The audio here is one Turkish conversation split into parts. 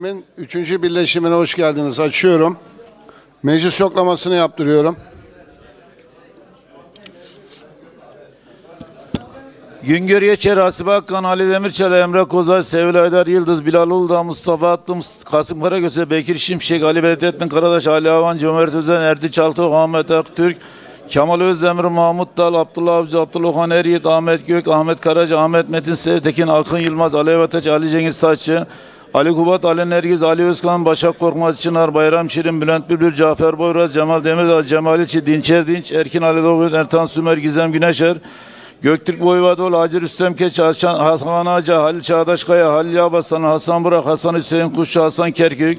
Min üçüncü birleşimine hoş geldiniz. Açıyorum. Meclis yoklamasını yaptırıyorum. Güngör Yeçer, Hasibe Akkan, Ali Demirçel, Emre Kozay, Sevil Aydar Yıldız, Bilal Uludağ, Mustafa Atlı, Mus- Kasım Karagöse, Bekir Şimşek, Ali Bedrettin Karadaş, Ali Havan, Cömert Özen, Erdi Çaltık, Ahmet Aktürk, Kemal Özdemir, Mahmut Dal, Abdullah Avcı, Abdülhan Eryiğit, Ahmet Gök, Ahmet Karaca, Ahmet Metin Sevtekin, Akın Yılmaz, Alev Ateş, Ali Cengiz Saççı, Ali Kubat, Ali Nergiz, Ali Özkan, Başak Korkmaz, Çınar, Bayram Şirin, Bülent Bülbül, Cafer Boyraz, Cemal Demirdağ, Cemal İçi, Dinçer Dinç, Erkin Ali Doğru, Ertan Sümer, Gizem Güneşer, Göktürk Boyvadoğlu, Hacı Rüstem Keç, Hasan, Hasan Aca, Halil Çağdaş Kaya, Halil Yabasan, Hasan Burak, Hasan Hüseyin Kuşçu, Hasan Kerkük,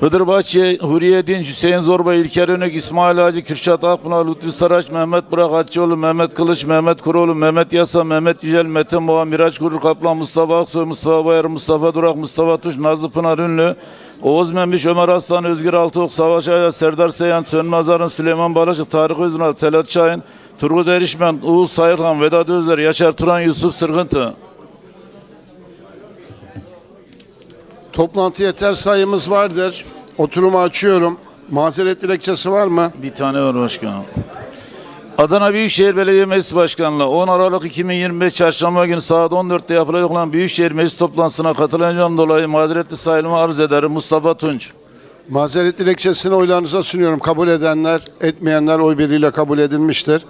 Hıdır Bahçe, Huriye Dinç, Hüseyin Zorba, İlker Önük, İsmail Hacı, Kürşat Akpınar, Lütfü Saraç, Mehmet Burak Hatçıoğlu, Mehmet Kılıç, Mehmet Kuroğlu, Mehmet Yasa, Mehmet Yücel, Metin Boğa, Miraç Kurur Kaplan, Mustafa Aksoy, Mustafa Bayar, Mustafa Durak, Mustafa Tuş, Nazlı Pınar Ünlü, Oğuz Membiş, Ömer Aslan, Özgür Altıok, Savaş Aya, Serdar Seyhan, Sönmez Arın, Süleyman Barışık, Tarık Özünal, Telat Şahin, Turgut Erişmen, Uğuz Sayırhan, Vedat Özler, Yaşar Turan, Yusuf Sırgıntı. Toplantı yeter sayımız vardır. Oturumu açıyorum. Mazeret dilekçesi var mı? Bir tane var başkanım. Adana Büyükşehir Belediye Meclis Başkanlığı 10 Aralık 2025 Çarşamba günü saat 14'te yapılacak olan Büyükşehir Meclis toplantısına katılacağım dolayı mazeretli sayılımı arz ederim. Mustafa Tunç. Mazeret dilekçesini oylarınıza sunuyorum. Kabul edenler, etmeyenler oy birliğiyle kabul edilmiştir.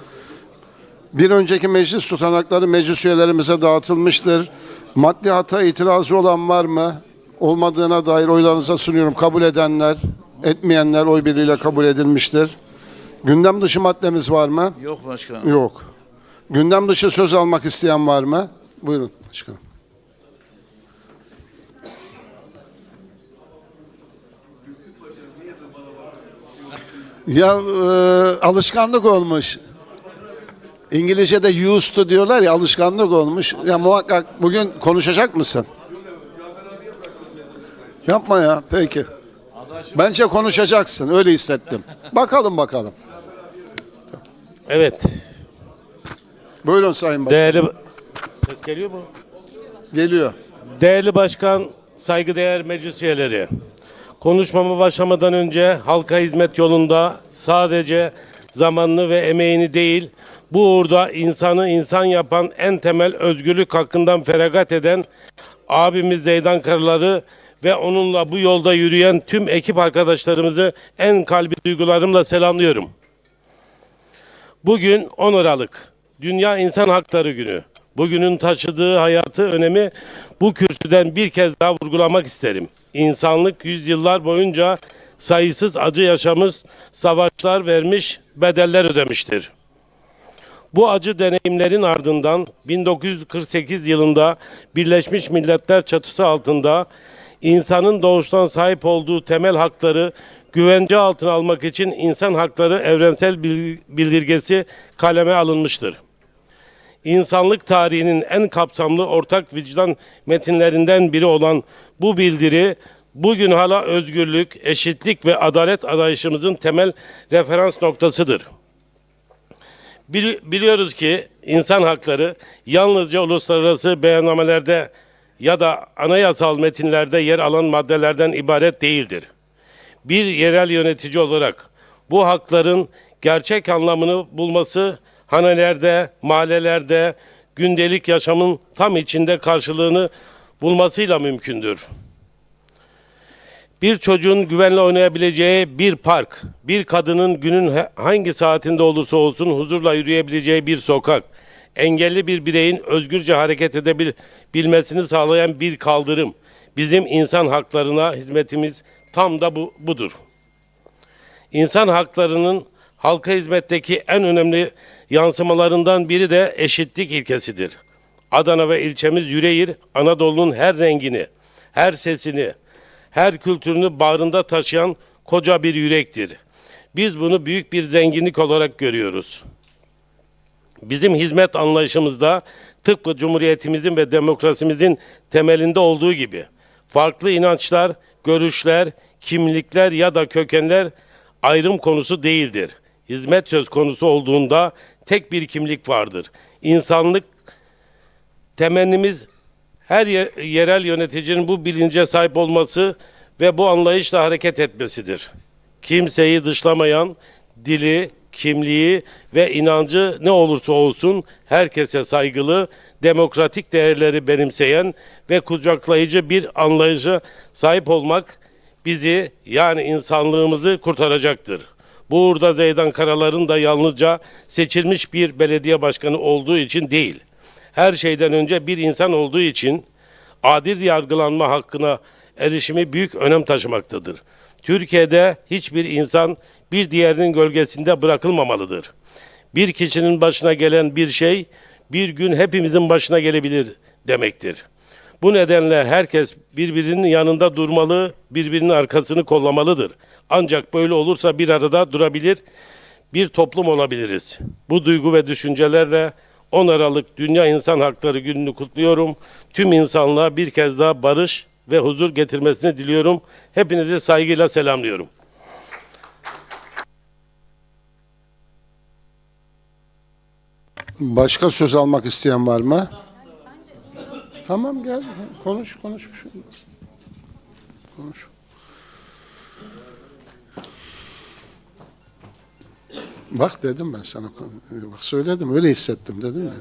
Bir önceki meclis tutanakları meclis üyelerimize dağıtılmıştır. Maddi hata itirazı olan var mı? Olmadığına dair oylarınıza sunuyorum. Kabul edenler, etmeyenler oy birliğiyle kabul edilmiştir. Gündem dışı maddemiz var mı? Yok başkanım. Yok. Gündem dışı söz almak isteyen var mı? Buyurun başkanım. Ya e, alışkanlık olmuş. İngilizce'de used to diyorlar ya alışkanlık olmuş. Ya muhakkak bugün konuşacak mısın? Yapma ya peki. Bence konuşacaksın öyle hissettim. Bakalım bakalım. Evet. Buyurun Sayın Başkan. Değerli Ses geliyor mu? Geliyor. Değerli başkan, saygıdeğer meclis üyeleri. Konuşmama başlamadan önce halka hizmet yolunda sadece zamanını ve emeğini değil, bu uğurda insanı insan yapan en temel özgürlük hakkından feragat eden abimiz Zeydan Karıları ve onunla bu yolda yürüyen tüm ekip arkadaşlarımızı en kalbi duygularımla selamlıyorum. Bugün 10 Aralık Dünya İnsan Hakları Günü. Bugünün taşıdığı hayatı önemi bu kürsüden bir kez daha vurgulamak isterim. İnsanlık yüzyıllar boyunca sayısız acı yaşamış, savaşlar vermiş, bedeller ödemiştir. Bu acı deneyimlerin ardından 1948 yılında Birleşmiş Milletler çatısı altında insanın doğuştan sahip olduğu temel hakları güvence altına almak için insan hakları evrensel bil- bildirgesi kaleme alınmıştır. İnsanlık tarihinin en kapsamlı ortak vicdan metinlerinden biri olan bu bildiri bugün hala özgürlük, eşitlik ve adalet arayışımızın temel referans noktasıdır. Bili- Biliyoruz ki insan hakları yalnızca uluslararası beyannamelerde ya da anayasal metinlerde yer alan maddelerden ibaret değildir. Bir yerel yönetici olarak bu hakların gerçek anlamını bulması hanelerde, mahallelerde, gündelik yaşamın tam içinde karşılığını bulmasıyla mümkündür bir çocuğun güvenle oynayabileceği bir park, bir kadının günün hangi saatinde olursa olsun huzurla yürüyebileceği bir sokak, engelli bir bireyin özgürce hareket edebilmesini sağlayan bir kaldırım. Bizim insan haklarına hizmetimiz tam da bu, budur. İnsan haklarının halka hizmetteki en önemli yansımalarından biri de eşitlik ilkesidir. Adana ve ilçemiz Yüreğir, Anadolu'nun her rengini, her sesini, her kültürünü bağrında taşıyan koca bir yürektir. Biz bunu büyük bir zenginlik olarak görüyoruz. Bizim hizmet anlayışımızda tıpkı Cumhuriyetimizin ve demokrasimizin temelinde olduğu gibi farklı inançlar, görüşler, kimlikler ya da kökenler ayrım konusu değildir. Hizmet söz konusu olduğunda tek bir kimlik vardır. İnsanlık temennimiz Her ye- yerel yöneticinin bu bilince sahip olması ve bu anlayışla hareket etmesidir. Kimseyi dışlamayan, dili, kimliği ve inancı ne olursa olsun herkese saygılı, demokratik değerleri benimseyen ve kucaklayıcı bir anlayışa sahip olmak bizi yani insanlığımızı kurtaracaktır. Bu uğurda Zeydan Karalar'ın da yalnızca seçilmiş bir belediye başkanı olduğu için değil, her şeyden önce bir insan olduğu için adil yargılanma hakkına erişimi büyük önem taşımaktadır. Türkiye'de hiçbir insan bir diğerinin gölgesinde bırakılmamalıdır. Bir kişinin başına gelen bir şey bir gün hepimizin başına gelebilir demektir. Bu nedenle herkes birbirinin yanında durmalı, birbirinin arkasını kollamalıdır. Ancak böyle olursa bir arada durabilir, bir toplum olabiliriz. Bu duygu ve düşüncelerle 10 Aralık Dünya İnsan Hakları Günü'nü kutluyorum. Tüm insanlığa bir kez daha barış ve huzur getirmesini diliyorum. Hepinizi saygıyla selamlıyorum. Başka söz almak isteyen var mı? Tamam gel konuş konuş. Konuş. Bak dedim ben sana. Bak söyledim öyle hissettim dedim ya.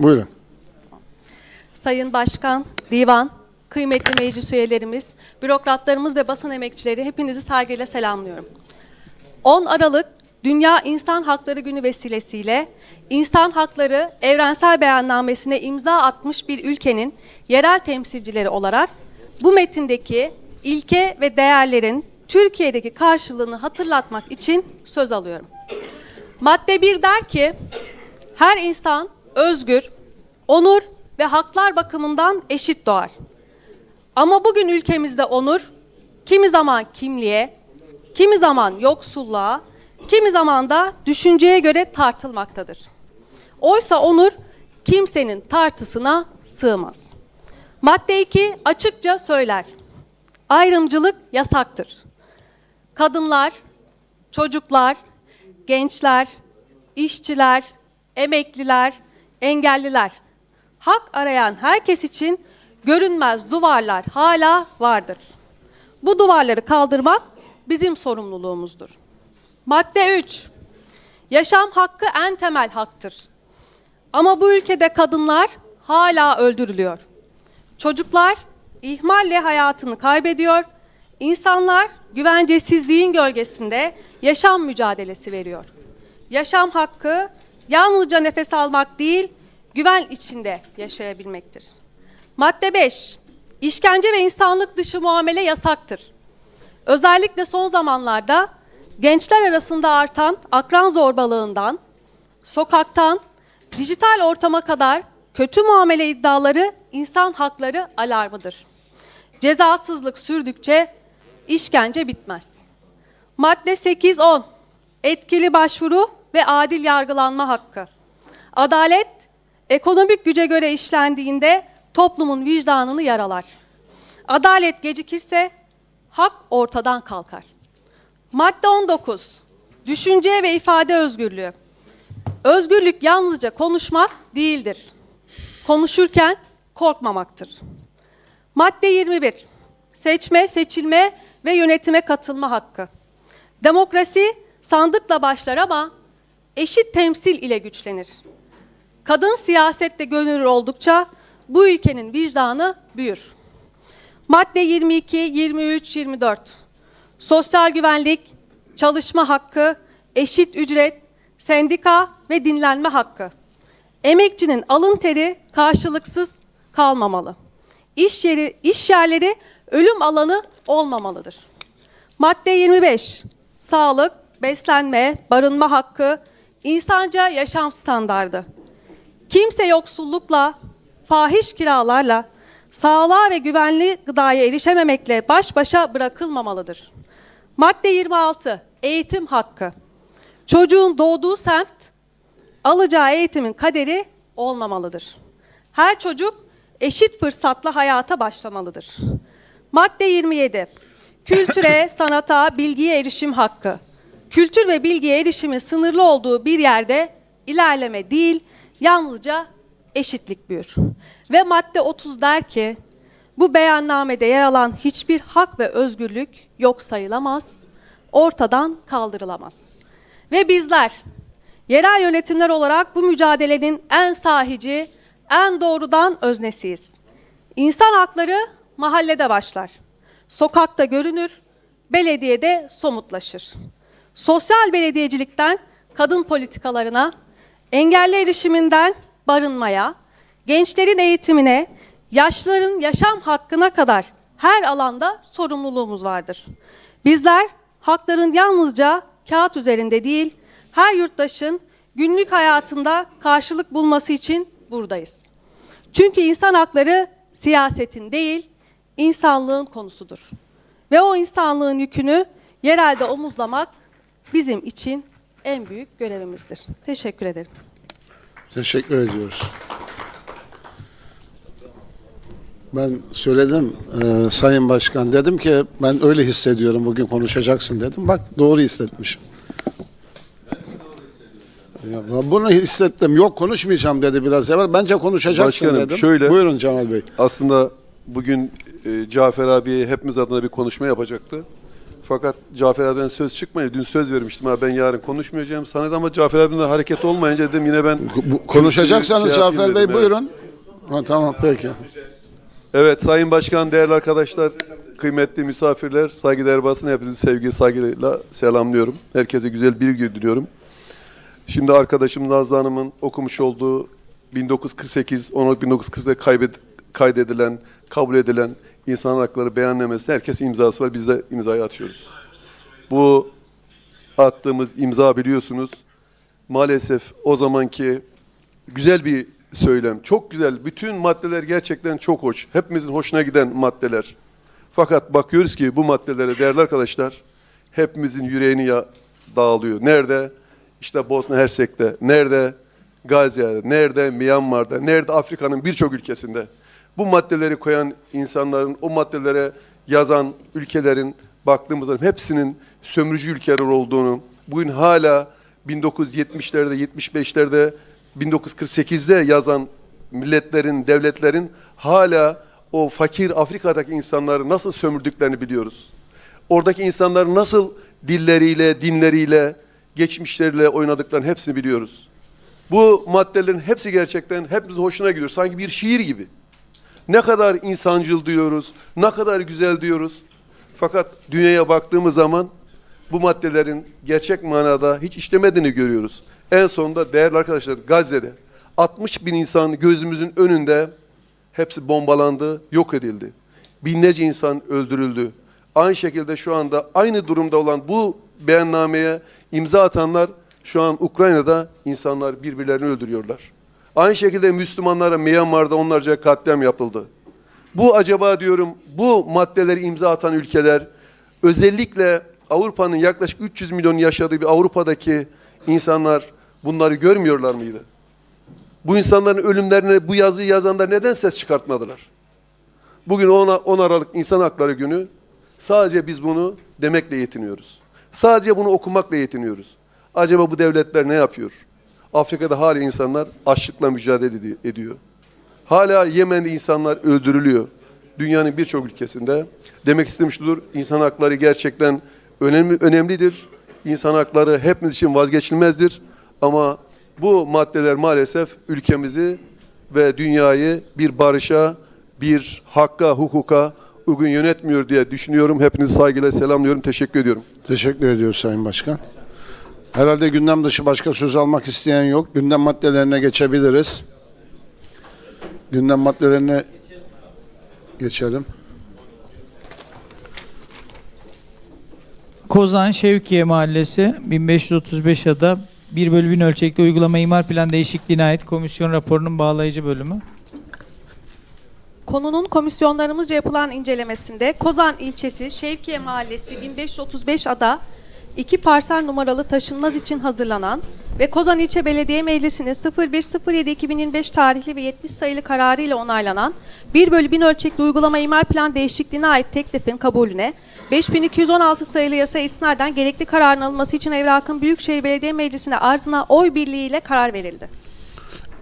Buyurun. Sayın Başkan, Divan, kıymetli meclis üyelerimiz, bürokratlarımız ve basın emekçileri hepinizi saygıyla selamlıyorum. 10 Aralık Dünya İnsan Hakları Günü vesilesiyle İnsan Hakları Evrensel Beyannamesi'ne imza atmış bir ülkenin yerel temsilcileri olarak bu metindeki ilke ve değerlerin Türkiye'deki karşılığını hatırlatmak için söz alıyorum. Madde 1 der ki, her insan özgür, onur ve haklar bakımından eşit doğar. Ama bugün ülkemizde onur, kimi zaman kimliğe, kimi zaman yoksulluğa, kimi zaman da düşünceye göre tartılmaktadır. Oysa onur kimsenin tartısına sığmaz. Madde 2 açıkça söyler. Ayrımcılık yasaktır. Kadınlar, çocuklar, gençler, işçiler, emekliler, engelliler, hak arayan herkes için görünmez duvarlar hala vardır. Bu duvarları kaldırmak bizim sorumluluğumuzdur. Madde 3. Yaşam hakkı en temel haktır. Ama bu ülkede kadınlar hala öldürülüyor. Çocuklar ihmalle hayatını kaybediyor. İnsanlar güvencesizliğin gölgesinde yaşam mücadelesi veriyor. Yaşam hakkı yalnızca nefes almak değil, güven içinde yaşayabilmektir. Madde 5. İşkence ve insanlık dışı muamele yasaktır. Özellikle son zamanlarda gençler arasında artan akran zorbalığından, sokaktan, dijital ortama kadar kötü muamele iddiaları insan hakları alarmıdır. Cezasızlık sürdükçe işkence bitmez. Madde 8-10 Etkili başvuru ve adil yargılanma hakkı. Adalet, ekonomik güce göre işlendiğinde toplumun vicdanını yaralar. Adalet gecikirse hak ortadan kalkar. Madde 19. Düşünce ve ifade özgürlüğü. Özgürlük yalnızca konuşmak değildir. Konuşurken korkmamaktır. Madde 21. Seçme, seçilme ve yönetime katılma hakkı. Demokrasi sandıkla başlar ama eşit temsil ile güçlenir. Kadın siyasette gönüllü oldukça bu ülkenin vicdanı büyür. Madde 22, 23, 24. Sosyal güvenlik, çalışma hakkı, eşit ücret, sendika ve dinlenme hakkı. Emekçinin alın teri karşılıksız kalmamalı. İş yeri, iş yerleri ölüm alanı olmamalıdır. Madde 25. Sağlık, beslenme, barınma hakkı, insanca yaşam standardı. Kimse yoksullukla, fahiş kiralarla, sağlığa ve güvenli gıdaya erişememekle baş başa bırakılmamalıdır. Madde 26. Eğitim hakkı. Çocuğun doğduğu semt, alacağı eğitimin kaderi olmamalıdır. Her çocuk eşit fırsatla hayata başlamalıdır. Madde 27. Kültüre, sanata, bilgiye erişim hakkı. Kültür ve bilgiye erişimin sınırlı olduğu bir yerde ilerleme değil, yalnızca eşitlik büyür. Ve madde 30 der ki, bu beyannamede yer alan hiçbir hak ve özgürlük yok sayılamaz, ortadan kaldırılamaz. Ve bizler yerel yönetimler olarak bu mücadelenin en sahici, en doğrudan öznesiyiz. İnsan hakları mahallede başlar. Sokakta görünür, belediyede somutlaşır. Sosyal belediyecilikten kadın politikalarına, engelli erişiminden barınmaya, gençlerin eğitimine, yaşlıların yaşam hakkına kadar her alanda sorumluluğumuz vardır. Bizler hakların yalnızca kağıt üzerinde değil, her yurttaşın günlük hayatında karşılık bulması için buradayız. Çünkü insan hakları siyasetin değil, insanlığın konusudur. Ve o insanlığın yükünü yerelde omuzlamak bizim için en büyük görevimizdir. Teşekkür ederim. Teşekkür ediyoruz. Ben söyledim e, Sayın Başkan dedim ki ben öyle hissediyorum bugün konuşacaksın dedim. Bak doğru hissetmişim. Ya, ben bunu hissettim. Yok konuşmayacağım dedi biraz evvel. Bence konuşacaksın Başkanım, dedim. şöyle- Buyurun Cemal Bey. Aslında bugün e, Cafer abiye hepimiz adına bir konuşma yapacaktı. Fakat Cafer abiden söz çıkmayınca dün söz vermiştim ha ben yarın konuşmayacağım. Sana da ama Cafer abinin de hareket olmayınca dedim yine ben Bu- konuşacaksanız Şey yapayım Cafer Bey dedim, evet. buyurun. Ha, tamam peki. Evet Sayın Başkan, değerli arkadaşlar, kıymetli misafirler, saygıdeğer basın hepinizi sevgi saygıyla selamlıyorum. Herkese güzel bir gün diliyorum. Şimdi arkadaşım Nazlı Hanım'ın okumuş olduğu 1948, 10 Aralık 1940'da kaybed, kaydedilen, kabul edilen insan hakları beyannamesinde herkes imzası var. Biz de imzayı atıyoruz. Bu attığımız imza biliyorsunuz maalesef o zamanki güzel bir söylem. Çok güzel. Bütün maddeler gerçekten çok hoş. Hepimizin hoşuna giden maddeler. Fakat bakıyoruz ki bu maddelere değerli arkadaşlar hepimizin yüreğini ya dağılıyor. Nerede? İşte Bosna Hersek'te. Nerede? Gazze'de. Nerede? Myanmar'da. Nerede? Afrika'nın birçok ülkesinde. Bu maddeleri koyan insanların, o maddelere yazan ülkelerin baktığımızda hepsinin sömürücü ülkeler olduğunu, bugün hala 1970'lerde, 75'lerde, 1948'de yazan milletlerin, devletlerin hala o fakir Afrika'daki insanları nasıl sömürdüklerini biliyoruz. Oradaki insanların nasıl dilleriyle, dinleriyle, geçmişleriyle oynadıklarını hepsini biliyoruz. Bu maddelerin hepsi gerçekten hepimizin hoşuna gidiyor. Sanki bir şiir gibi. Ne kadar insancıl diyoruz, ne kadar güzel diyoruz. Fakat dünyaya baktığımız zaman bu maddelerin gerçek manada hiç işlemediğini görüyoruz. En sonunda değerli arkadaşlar Gazze'de 60 bin insan gözümüzün önünde hepsi bombalandı, yok edildi. Binlerce insan öldürüldü. Aynı şekilde şu anda aynı durumda olan bu beyannameye imza atanlar şu an Ukrayna'da insanlar birbirlerini öldürüyorlar. Aynı şekilde Müslümanlara Myanmar'da onlarca katliam yapıldı. Bu acaba diyorum bu maddeleri imza atan ülkeler özellikle Avrupa'nın yaklaşık 300 milyon yaşadığı bir Avrupa'daki insanlar bunları görmüyorlar mıydı? Bu insanların ölümlerine bu yazıyı yazanlar neden ses çıkartmadılar? Bugün 10, 10 Aralık İnsan Hakları Günü sadece biz bunu demekle yetiniyoruz. Sadece bunu okumakla yetiniyoruz. Acaba bu devletler ne yapıyor? Afrika'da hala insanlar açlıkla mücadele edi- ediyor. Hala Yemen'de insanlar öldürülüyor. Dünyanın birçok ülkesinde. Demek istemiştir, insan hakları gerçekten önemli önemlidir. İnsan hakları hepimiz için vazgeçilmezdir. Ama bu maddeler maalesef ülkemizi ve dünyayı bir barışa, bir hakka, hukuka uygun yönetmiyor diye düşünüyorum. Hepinizi saygıyla selamlıyorum. Teşekkür ediyorum. Teşekkür ediyoruz Sayın Başkan. Herhalde gündem dışı başka söz almak isteyen yok. Gündem maddelerine geçebiliriz. Gündem maddelerine geçelim. Kozan Şevkiye Mahallesi 1535 ada 1 bölü 1000 ölçekli uygulama imar plan değişikliğine ait komisyon raporunun bağlayıcı bölümü. Konunun komisyonlarımızca yapılan incelemesinde Kozan ilçesi Şevkiye Mahallesi 1535 ada iki parsel numaralı taşınmaz için hazırlanan ve Kozan İlçe Belediye Meclisi'nin 01.07.2025 tarihli ve 70 sayılı kararı ile onaylanan 1 bölü 1000 ölçekli uygulama imar plan değişikliğine ait teklifin kabulüne 5216 sayılı yasa istinaden gerekli kararın alınması için Evrak'ın Büyükşehir Belediye Meclisi'ne arzına oy birliğiyle karar verildi.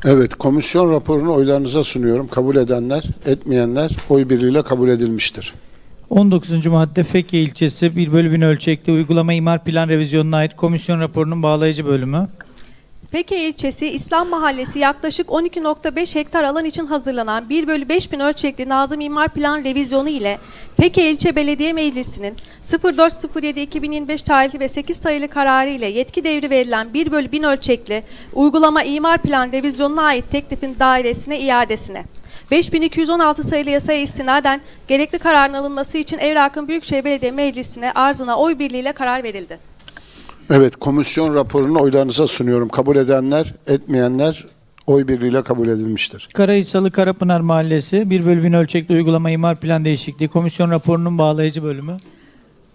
Evet, komisyon raporunu oylarınıza sunuyorum. Kabul edenler, etmeyenler oy birliğiyle kabul edilmiştir. 19. madde Feke ilçesi 1 bölü 1000 ölçekli uygulama imar plan revizyonuna ait komisyon raporunun bağlayıcı bölümü. Feke ilçesi İslam Mahallesi yaklaşık 12.5 hektar alan için hazırlanan 1 bölü 5000 ölçekli Nazım İmar Plan revizyonu ile Feke İlçe Belediye Meclisi'nin 04.07.2025 tarihli ve 8 sayılı kararı ile yetki devri verilen 1 bölü 1000 ölçekli uygulama imar plan revizyonuna ait teklifin dairesine iadesine 5216 sayılı yasaya istinaden gerekli kararın alınması için Evrak'ın Büyükşehir Belediye Meclisi'ne arzına oy birliğiyle karar verildi. Evet, komisyon raporunu oylarınıza sunuyorum. Kabul edenler, etmeyenler oy birliğiyle kabul edilmiştir. Karahisalı Karapınar Mahallesi 1 bölü 1000 ölçekli uygulama imar plan değişikliği komisyon raporunun bağlayıcı bölümü.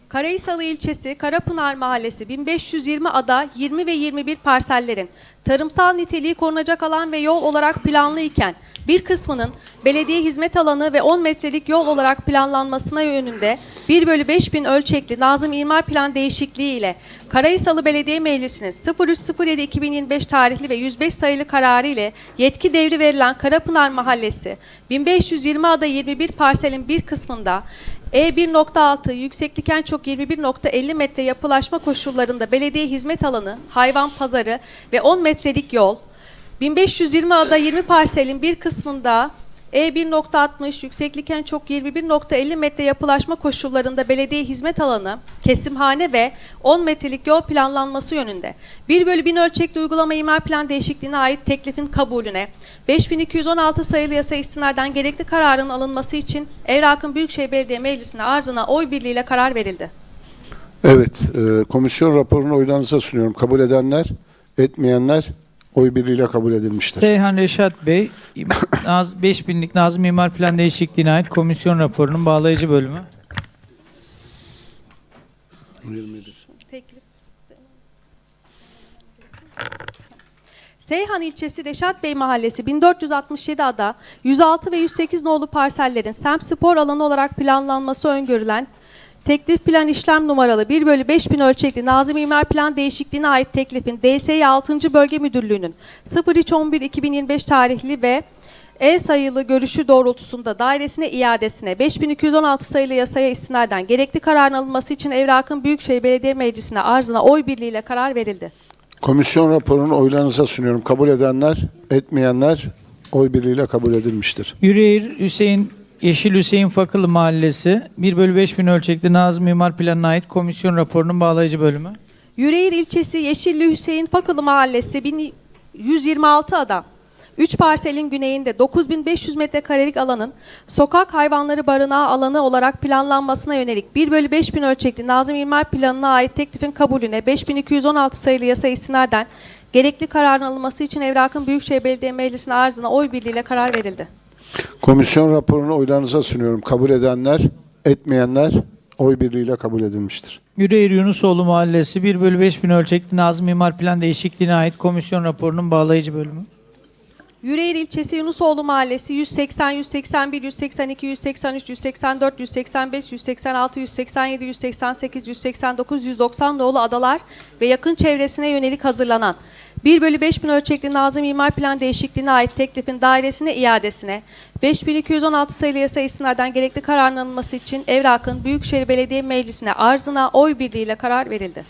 Karahisalı ilçesi Karapınar Mahallesi 1520 ada 20 ve 21 parsellerin tarımsal niteliği korunacak alan ve yol olarak planlı iken bir kısmının belediye hizmet alanı ve 10 metrelik yol olarak planlanmasına yönünde 1 bölü 5000 ölçekli Nazım İmar Plan değişikliği ile Karahisalı Belediye Meclisi'nin 03.07.2025 tarihli ve 105 sayılı kararı ile yetki devri verilen Karapınar Mahallesi 1520 ada 21 parselin bir kısmında E1.6 yükseklik en çok 21.50 metre yapılaşma koşullarında belediye hizmet alanı, hayvan pazarı ve 10 metrelik yol, 1520 ada 20 parselin bir kısmında E1.60 yükseklik en çok 21.50 metre yapılaşma koşullarında belediye hizmet alanı, kesimhane ve 10 metrelik yol planlanması yönünde 1 bölü 1000 ölçekli uygulama imar plan değişikliğine ait teklifin kabulüne 5216 sayılı yasa istinaden gerekli kararın alınması için Evrak'ın Büyükşehir Belediye Meclisi'ne arzına oy birliğiyle karar verildi. Evet, e, komisyon raporunu oylarınıza sunuyorum. Kabul edenler, etmeyenler oy birliğiyle kabul edilmiştir. Seyhan Reşat Bey 5000'lik Nazım İmar Plan değişikliğine ait komisyon raporunun bağlayıcı bölümü. Teklif. Seyhan ilçesi Reşat Bey Mahallesi 1467 ada 106 ve 108 nolu parsellerin semt spor alanı olarak planlanması öngörülen teklif plan işlem numaralı 1 bölü 5000 ölçekli Nazım İmar Plan değişikliğine ait teklifin DSİ 6. Bölge Müdürlüğü'nün 03.11.2025 tarihli ve E sayılı görüşü doğrultusunda dairesine iadesine 5216 sayılı yasaya istinaden gerekli kararın alınması için Evrak'ın Büyükşehir Belediye Meclisi'ne arzına oy birliğiyle karar verildi. Komisyon raporunu oylarınıza sunuyorum. Kabul edenler, etmeyenler oy birliğiyle kabul edilmiştir. Yüreğir Hüseyin Yeşil Hüseyin Fakılı Mahallesi 1 bölü 5000 ölçekli Nazım İmar Planı'na ait komisyon raporunun bağlayıcı bölümü. Yüreğir ilçesi Yeşilli Hüseyin Pakılı Mahallesi 1126 adam. 3 parselin güneyinde 9500 metrekarelik alanın sokak hayvanları barınağı alanı olarak planlanmasına yönelik 1 bölü 5000 ölçekli Nazım İmar Planı'na ait teklifin kabulüne 5216 sayılı yasa istinaden gerekli kararın alınması için Evrak'ın Büyükşehir Belediye Meclisi'ne arzına oy birliğiyle karar verildi. Komisyon raporunu oylarınıza sunuyorum. Kabul edenler, etmeyenler oy birliğiyle kabul edilmiştir. Yüreğir Yunusoğlu Mahallesi 1 bölü 5000 ölçekli Nazım İmar Plan değişikliğine ait komisyon raporunun bağlayıcı bölümü. Yüreğir ilçesi Yunusoğlu Mahallesi 180, 181, 182, 183, 184, 185, 186, 187, 188, 189, 190 nolu adalar ve yakın çevresine yönelik hazırlanan 1 bölü 5000 ölçekli Nazım İmar Plan değişikliğine ait teklifin dairesine iadesine 5216 sayılı yasa istinaden gerekli kararın alınması için Evrak'ın Büyükşehir Belediye Meclisi'ne arzına oy birliğiyle karar verildi.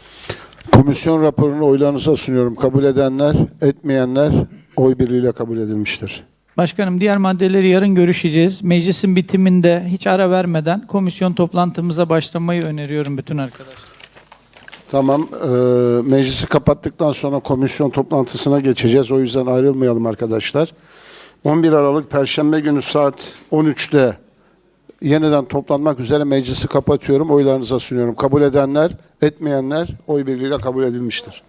Komisyon raporunu oylarınıza sunuyorum. Kabul edenler, etmeyenler oy birliğiyle kabul edilmiştir. Başkanım diğer maddeleri yarın görüşeceğiz. Meclisin bitiminde hiç ara vermeden komisyon toplantımıza başlamayı öneriyorum bütün arkadaşlar. Tamam, e, meclisi kapattıktan sonra komisyon toplantısına geçeceğiz. O yüzden ayrılmayalım arkadaşlar. 11 Aralık Perşembe günü saat 13'te yeniden toplanmak üzere meclisi kapatıyorum. Oylarınıza sunuyorum. Kabul edenler, etmeyenler oy birliğiyle kabul edilmiştir.